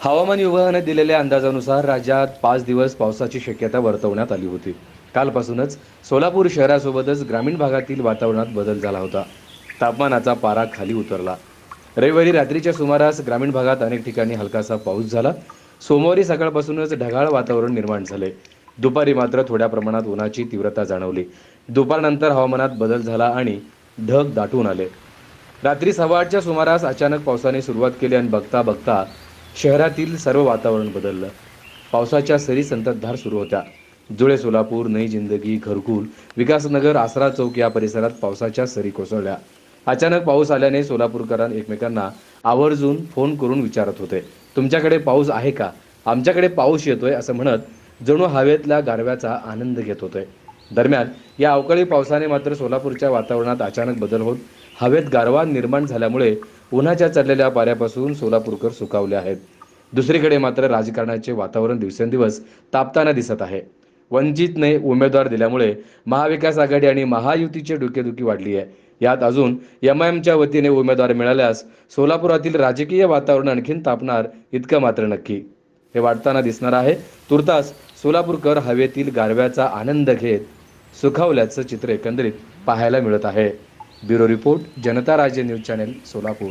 हवामान विभागाने दिलेल्या अंदाजानुसार राज्यात पाच दिवस पावसाची शक्यता वर्तवण्यात आली होती. कालपासूनच सोलापूर शहरासोबतच ग्रामीण भागातील वातावरणात बदल झाला होता. तापमानाचा पारा खाली उतरला. रविवारी रात्रीच्या सुमारास ग्रामीण भागात अनेक ठिकाणी हलकासा पाऊस झाला. सोमवारी सकाळपासूनच ढगाळ वातावरण निर्माण झाले. दुपारी मात्र थोड्या प्रमाणात उन्हाची तीव्रता जाणवली. दुपारनंतर हवामानात बदल झाला आणि ढग दाटून आले. रात्री सव्वा आठच्या सुमारास अचानक पावसाने सुरुवात केली आणि बघता बघता शहरातील सर्व वातावरण बदललं. पावसाच्या सरी संततधार सुरू होत्या. जुळे सोलापूर नई जिंदगी घरकुल विकासनगर आसरा चौक या परिसरात पावसाच्या सरी कोसळल्या. अचानक पाऊस आल्याने सोलापूरकरां एकमेकांना आवर्जून फोन करून विचारत होते. तुमच्याकडे पाऊस आहे का? आमच्याकडे पाऊस येतोय असं म्हणत जणू हवेतल्या गारव्याचा आनंद घेत होते. दरम्यान या अवकाळी पावसाने मात्र सोलापूरच्या वातावरणात अचानक बदल होत हवेत गारवा निर्माण झाल्यामुळे उन्हाच्या चढलेल्या पाऱ्यापासून सोलापूरकर सुकावले आहेत. दुसरीकडे मात्र राजकारणाचे वातावरण दिवसेंदिवस तापताना दिसत आहे. वंचितने उमेदवार दिल्यामुळे महाविकास आघाडी आणि महायुतीची डोकेदुखी वाढली आहे. यात अजून एम आय एमच्या वतीने उमेदवार मिळाल्यास सोलापुरातील राजकीय वातावरण आणखीन तापणार इतकं मात्र नक्की. हे वाढताना दिसणार आहे. तुर्तास सोलापूरकर हवेतील गारव्याचा आनंद घेत सुखावल्याचं चित्र एकंदरीत पाहायला मिळत आहे. ब्युरो रिपोर्ट जनता राज्य न्यूज चॅनेल सोलापूर.